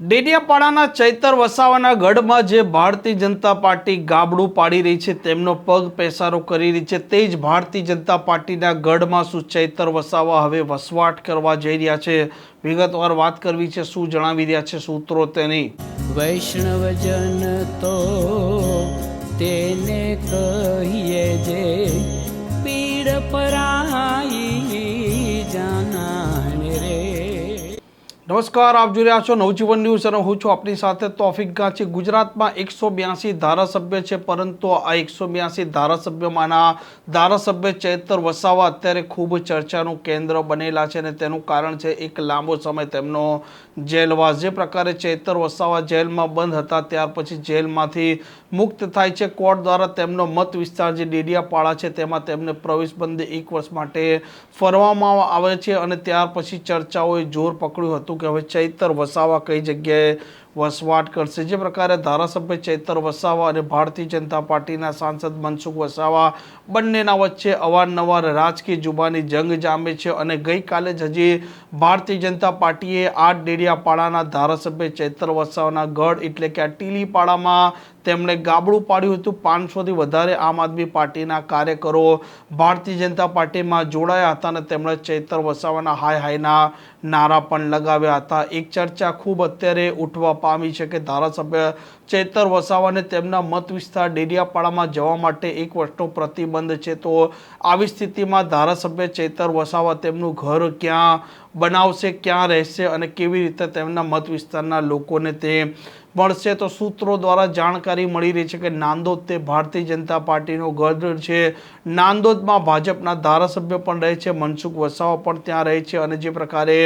ડેડિયાપાડાના ચૈતર વસાવાના ગઢમાં જે ભારતીય જનતા પાર્ટી ગાબડું પાડી રહી છે, તેમનો પગ પેસારો કરી રહી છે, તે જ ભારતીય જનતા પાર્ટીના ગઢમાં શું ચૈતર વસાવા હવે વસવાટ કરવા જઈ રહ્યા છે? વિગતવાર વાત કરવી છે, શું જણાવી રહ્યા છે, સૂત્રો તેની? વૈષ્ણવજન તો તેને કહીએ જે પીડ પરાઈ નમસ્કાર, આપ જોઈ રહ્યા છો નવજીવન ન્યૂઝ અને હું છું આપની સાથે તોફિક ગાંચી. ગુજરાતમાં એકસો બ્યાસી ધારાસભ્ય છે, પરંતુ આ એકસો બ્યાસી ધારાસભ્યમાંના ધારાસભ્ય ચૈતર વસાવા અત્યારે ખૂબ ચર્ચાનું કેન્દ્ર બનેલા છે અને તેનું કારણ છે, એક લાંબો સમય તેમનો જેલવાસ. જે પ્રકારે ચૈતર વસાવા જેલમાં બંધ હતા, ત્યાર પછી જેલમાંથી મુક્ત થાય છે. કોર્ટ દ્વારા તેમનો મત વિસ્તાર જે ડેડિયાપાડા છે, તેમાં તેમને પ્રવેશબંધી એક વર્ષ માટે ફરવામાં આવે છે અને ત્યાર પછી ચર્ચાઓએ જોર પકડ્યું હતું. કે હવે ચૈતર વસાવા કઈ જગ્યાએ વસવાટ કરશે. જે પ્રકારે ધારાસભ્ય ચૈતર વસાવા અને ભારતીય જનતા પાર્ટીના સાંસદ મનસુખ વસાવા બંનેના વચ્ચે અવારનવાર રાજકીય જુબાની જંગ જામે છે અને ગઈકાલે જ હજી ભારતીય જનતા પાર્ટીએ આઠ ડેડિયાપાડાના ધારાસભ્ય ચૈતર વસાવાના ગઢ એટલે કે આ ટીલીપાડામાં તેમણે ગાબડું પાડ્યું હતું. પાંચસોથી વધારે આમ આદમી પાર્ટીના કાર્યકરો ભારતીય જનતા પાર્ટીમાં જોડાયા હતા અને તેમણે ચૈતર વસાવાના હાય હાયના નારા પણ લગાવ્યા હતા. એક ચર્ચા ખૂબ અત્યારે ઉઠવા પામી છે કે ધારાસભ્ય ચેતર વસાવાને તેમના મત વિસ્તાર ડેડિયાપાડામાં જવા માટે એક વર્ષનો પ્રતિબંધ છે. તો આવી સ્થિતિમાં ધારાસભ્ય ચેતર વસાવા તેમનું ઘર ક્યાં બનાવશે, ક્યાં રહેશે અને કેવી રીતે તેમના મત વિસ્તારના લોકોને તે મળશે તો સૂત્રો દ્વારા જાણકારી મળી રહી છે કે નાંદોદ તે ભારતીય જનતા પાર્ટીનો ગઢ છે. નાંદોદમાં ભાજપના ધારાસભ્ય પણ રહે છે, મનસુખ વસાવા પણ ત્યાં રહે છે અને જે પ્રકારે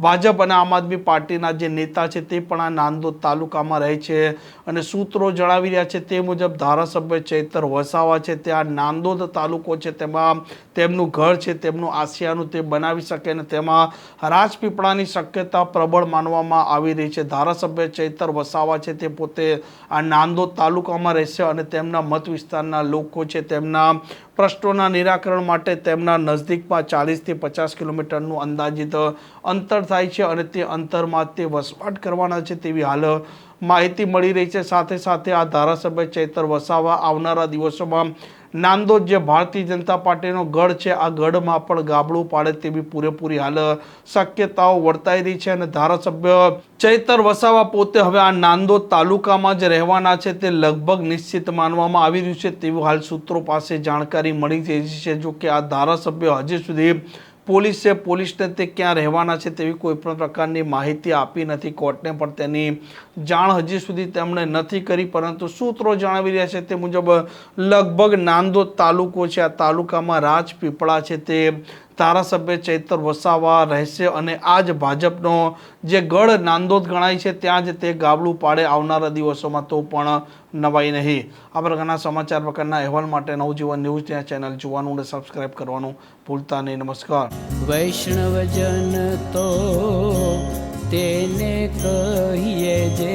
ભાજપ અને આમ આદમી પાર્ટીના જે નેતા છે તે પણ આ નાંદોદ તાલુકામાં રહે છે અને સૂત્રો જણાવી રહ્યા છે તે મુજબ ધારાસભ્ય ચૈતર વસાવા છે, ત્યાં નાંદોદ તાલુકો છે, તેમાં તેમનું ઘર છે, તેમનું આસિયાનું તે બનાવી શકે અને તેમાં રાજપીપળાની શક્યતા પ્રબળ માનવામાં આવી રહી છે. ધારાસભ્ય ચૈતર વસાવા છે તે પોતે આ નાંદોદ તાલુકામાં રહેશે અને તેમના મત વિસ્તારના લોકો છે તેમના પ્રશ્નોના નિરાકરણ માટે તેમના નજદીકમાં ચાલીસથી પચાસ કિલોમીટરનું અંદાજિત અંતર થાય છે અને તે અંતરમાં તે વસવાટ કરવાના છે તેવી હાલ માહિતી મળી રહી છે. સાથે સાથે આ ધારાસભ્ય ચેતર વસાવા આવનારા દિવસોમાં નાંદોદ જે ભારતીય જનતા પાર્ટીનો ગઢ છે. આ ગઢમાં પણ ગાબડું પાડે તેવી પૂરેપૂરી હાલ શક્યતાઓ વર્તાઈ રહી છે અને ધારાસભ્ય ચૈતર વસાવા પોતે હવે આ નાંદોદ તાલુકામાં જ રહેવાના છે. તે લગભગ નિશ્ચિત માનવામાં આવી રહ્યું છે તેવું હાલ સૂત્રો પાસે જાણકારી મળી રહી છે. જો કે આ ધારાસભ્ય હજી સુધી પોલીસે પોલીસને તે ક્યાં રહેવાના છે તેવી કોઈ પણ પ્રકારની માહિતી આપી નથી કોર્ટને, પણ તેની જાણ હજી સુધી તેમણે નથી કરી, પરંતુ સૂત્રો જણાવી રહ્યા છે તે મુજબ લગભગ નાંદોદ તાલુકો છે, આ તાલુકામાં રાજપીપળા છે તે ધારાસભ્ય ચૈતર વસાવા રહેશે અને આ જ ભાજપનો જે ગઢ નાંદોદ ગણાય છે, ત્યાં જ તે ગાબડું પાડે આવનારા દિવસોમાં તો પણ નવાઈ નહીં. આ પ્રકારના સમાચાર પ્રકારના અહેવાલ માટે નવજીવન ન્યૂઝ ત્યાં ચેનલ જોવાનું અને સબસ્ક્રાઇબ કરવાનું ભૂલતા નહીં. નમસ્કાર. વૈષ્ણવજન તો તેને કહીએ જે